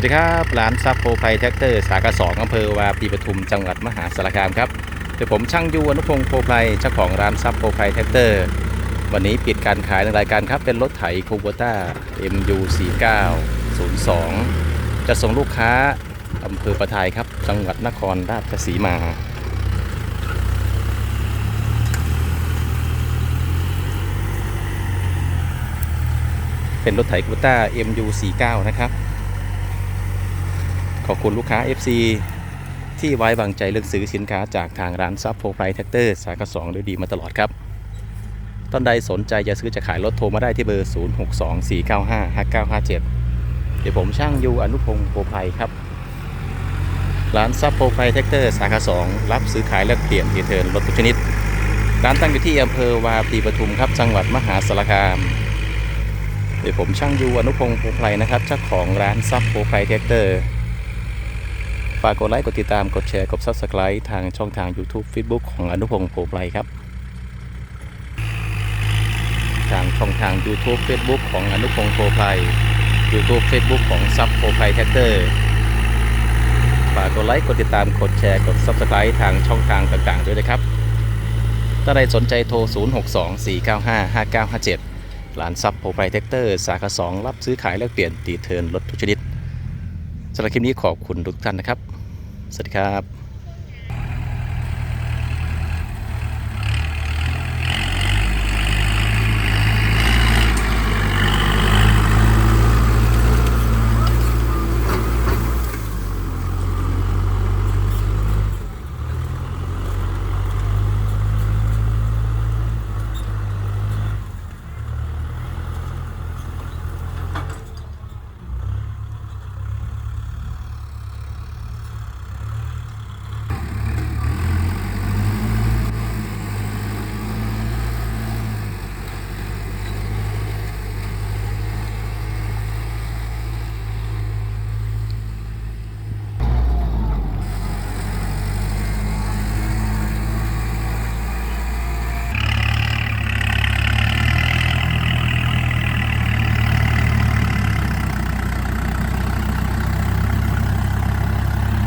วัสดีครับร้านซับโปรไพแท็กเตอร์สาขาสองอำเภอวาปีปทุมจังหวัดมหาสารคามครับโดยผมช่างยูอนุพงศ์โปรไพเจ้าของร้านซับโปรไพแท็กเตอร์วันนี้ปิดการขายในรายการครับ เป็นรถไถคูโบต้า MU4902 จะส่งลูกค้าอำเภอประทายครับ จังหวัดนครราชสีมาเป็นรถไถคูโบต้า MU49 นะครับ ขอบคุณลูกค้า FC ที่ไว้วางใจเลือกซื้อสินค้าจากทางร้านซับโฟไฟแท็กเตอร์สาขา2ด้วยดีมาตลอดครับท่านใดสนใจจะซื้อจะขายรถโทรมาได้ที่เบอร์ 0624955957 เดี๋ยวผมช่างยูอนุพงศ์โพไพรครับร้านซับโฟไฟแท็กเตอร์สาขา2รับซื้อขายและเปลี่ยนรีเทิร์นรถทุกชนิด ร้านตั้งอยู่ที่อำเภอวาปีปทุมครับจังหวัดมหาสารคามเดี๋ยวผมช่างยูอนุพงศ์โพไพรนะครับเจ้าของร้านซับโฟไฟแท็กเตอร์ ฝากกดไลค์ กดติดตาม กดแชร์ กด Subscribe ทางช่องทาง YouTube Facebook ของอนุพงศ์โพไพรครับ ทางช่องทาง YouTube Facebook ของอนุพงศ์โพไพร YouTube Facebook ของซับโพไพรแท็กเตอร์ ฝากกดไลค์ กดติดตาม กดแชร์ กด Subscribe ทางช่องทางต่างๆ ด้วยนะครับ ถ้าใดสนใจโทร 0624955957 ร้านซับโพไพรแท็กเตอร์สาขา2รับซื้อขายแลกเปลี่ยนตีเทิร์นรถทุกชนิดสำหรับคลิปนี้ขอบคุณทุกท่านนะครับ สวัสดีครับ